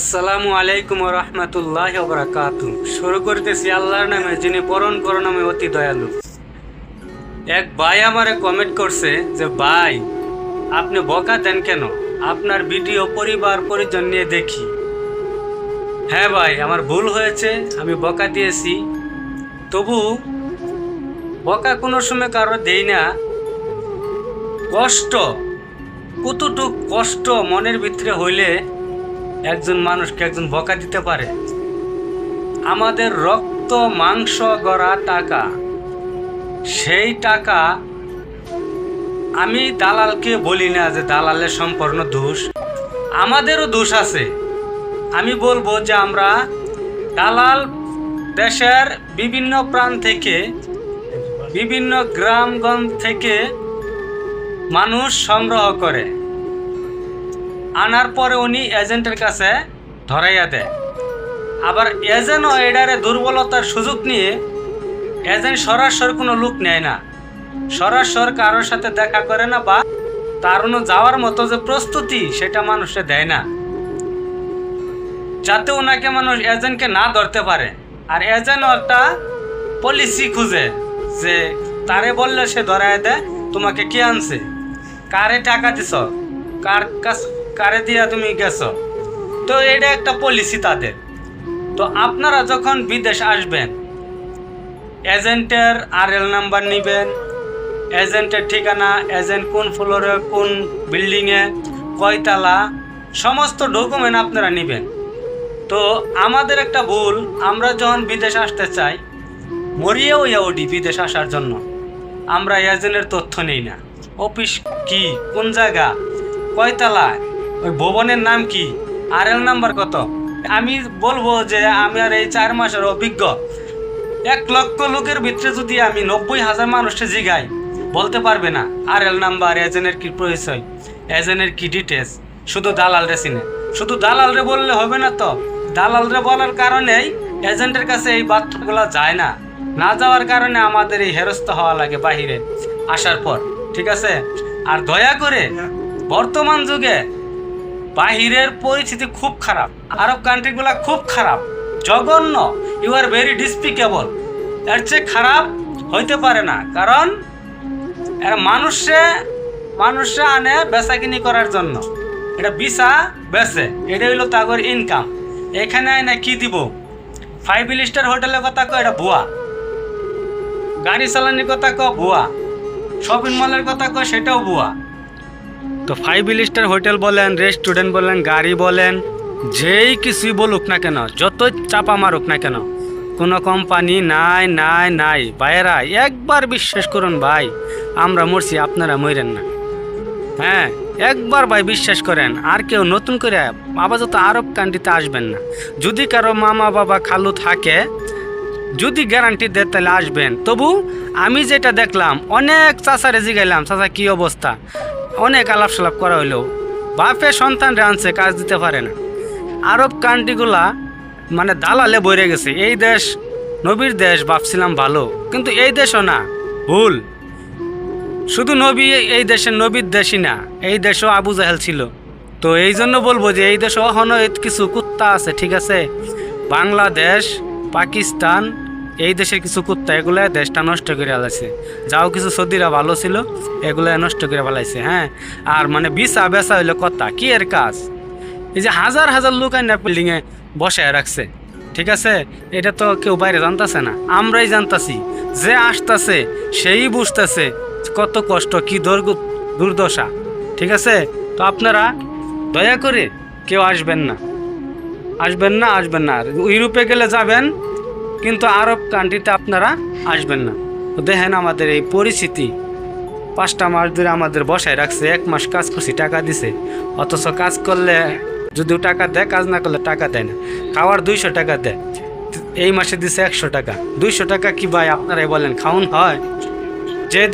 আসসালামু আলাইকুম রহমতুল্লাহ বরাকাত শুরু করতেছি আল্লাহর নামে, যিনি পরণ করুণামে অতি দয়ালু। এক ভাই আমারে কমেন্ট করছে যে, ভাই, আপনি বকা দেন কেন? আপনার ভিডিও পরিবার পরিজন নিয়ে দেখি। হ্যাঁ ভাই, আমার ভুল হয়েছে, আমি বকা দিয়েছি। তবু বকা কোনো সময় কারও দেই না। কষ্ট, কতটুক কষ্ট মনের ভিতরে হইলে একজন মানুষকে একজন বকা দিতে পারে। আমাদের রক্ত, মাংস, গড়া টাকা, সেই টাকা আমি দালালকে বলি না যে দালালের সম্পূর্ণ দোষ। আমাদেরও দোষ আছে। আমি বলব যে আমরা দালাল দেশের বিভিন্ন প্রান্ত থেকে, বিভিন্ন গ্রামগঞ্জ থেকে মানুষ সংগ্রহ করে। আনার পরে উনি এজেন্টের কাছে ধরাইয়া দেয়। আবার এজেন্টও এডারে দুর্বলতার সুযোগ নিয়ে এজেন্ট সরাসরি কোনো লোক নেয় না। সরাসরি কারোর সাথে দেখা করে না বা তার অন্য যাওয়ার মতো যে প্রস্তুতি সেটা মানুষে দেয় না। যাতে ওনাকে মানুষ এজেন্টকে না ধরতে পারে। আর এজেন্টও একটা পলিসি খুঁজে যে তারে বললে সে ধরায় দেয়, তোমাকে কে আনছে? কারে টাকা দিছ? কার কাছ কারে দিয়া তুমি গেছো? তো এটা একটা পলিসি তাদের। তো আপনারা যখন বিদেশ আসবেন, এজেন্টের আর এল নাম্বার নেবেন, এজেন্টের ঠিকানা, এজেন্ট কোন ফ্লোরে কোন বিল্ডিংয়ে কয়তলা, সমস্ত ডকুমেন্ট আপনারা নেবেন। তো আমাদের একটা ভুল, আমরা যখন বিদেশ আসতে চাই, মরিয়েও উঠি বিদেশ আসার জন্য। আমরা এজেন্টের তথ্য নেই না। অফিস কি? কোন জায়গা? কয়তলায় ওই ভবনের নাম কি? আর এল নাম্বার কত? আমি বলব যে আমি আর এই চার মাসের অভিজ্ঞ। এক লক্ষ লোকের ভিতরে যদি আমি নব্বই হাজার মানুষকে জিগাই, বলতে পারবে না আর এল নাম্বার, এজেন্টের কি পরিচয়, এজেন্টের কি ডিটেলস শুধু দালালরে চিনে। শুধু দালালরে বললে হবে না তো? দালালরে বলার কারণেই এজেন্টের কাছে এই বার্তাগুলো যায় না। না যাওয়ার কারণে আমাদের এই হেরস্ত হওয়া লাগে বাহিরে। আসার পর, ঠিক আছে? আর দয়া করে, বর্তমান যুগে বাহিরের পরিস্থিতি খুব খারাপ, আরব কান্ট্রিগুলো খুব খারাপ, জঘন্য ইউ আর ভেরি ডিসপিকেবল এর চেয়ে খারাপ হইতে পারে না, কারণ এরা মানুষে মানুষে আনে বেচাকিনি করার জন্য। এটা বিসা বেচে এটা হইল তাগর ইনকাম এখানে আইনা কি দিব? ফাইভ স্টার হোটেলের কথা কয়, এটা ভুয়া। গাড়ি চালানির কথা কয়, ভুয়া। শপিং মলের কথা কয়, সেটাও ভুয়া। তো ফাইভ স্টার হোটেল বলেন রেস্টুরেন্ট বলেন, গাড়ি বলেন, যেই কিছুই বলুক না কেন যত চাপা মারুক না কেন, কোনো কোম্পানি নাই নাই নাই, ভাইয়েরা, একবার বিশ্বাস করুন ভাই, আমরা মরছি, আপনারা মরেন না। হ্যাঁ একবার ভাই বিশ্বাস করেন, আর কেউ নতুন করে আপাতত আরব কান্ট্রিতে আসবেন না। যদি কারও মামা, বাবা, খালু থাকে, যদি গ্যারান্টি দেয়, তাহলে আসবেন। তবু আমি যেটা দেখলাম, অনেক চাষারে জিগাইলাম চাষা কি অবস্থা? অনেক আলাপ সালাপ করা হইল বাপে সন্তান আনছে, কাজ দিতে পারে না। আরব কান্ট্রিগুলা মানে দালালে বইরে গেছে, এই দেশ নবীর দেশ, ভাবছিলাম ভালো, কিন্তু এই দেশও না, ভুল। শুধু নবী এই দেশের নবীর দেশই না, এই দেশও আবু জাহেল ছিল। তো এই জন্য বলব যে এই দেশে এখনও কিছু কুত্তা আছে, ঠিক আছে? বাংলাদেশ, পাকিস্তান এই দেশের কিছু কুত্তা, এগুলো দেশটা নষ্ট করে ফেলাইছে যাও কিছু সৌদিরা ভালো ছিল, এগুলো নষ্ট করে ফেলাইছে হ্যাঁ? আর মানে বিসা বেচা হইল কথা, কি এর কাজ? এই যে হাজার হাজার লোক আইনা বিল্ডিংয়ে বসায় রাখছে, ঠিক আছে? এটা তো কেউ বাইরে জানতাছে না, আমরাই জানতাছি। যে আসতাছে, সেই বুঝতেছে কত কষ্ট, কি দুর্গ- দুর্দশা, ঠিক আছে? তো আপনারা দয়া করে কেউ আসবেন না। আসবেন না আসবেন না। ইউরোপে গেলে যাবেন কিন্তু আরব কান্ট্রিতে আপনারা আসবেন না। দেখেন আমাদের এই পরিস্থিতি। পাঁচটা মাস ধরে আমাদের বসায় রাখছে, এক মাস কাজ করছি, টাকা দিছে। অথচ কাজ করলে যদিও টাকা দেয়, কাজ না করলে টাকা দেয় না। খাওয়ার দুইশো টাকা দেয়। এই মাসে দিছে একশো টাকা। দুইশো টাকা কি ভাই আপনারাই বলেন খাউন হয়? যে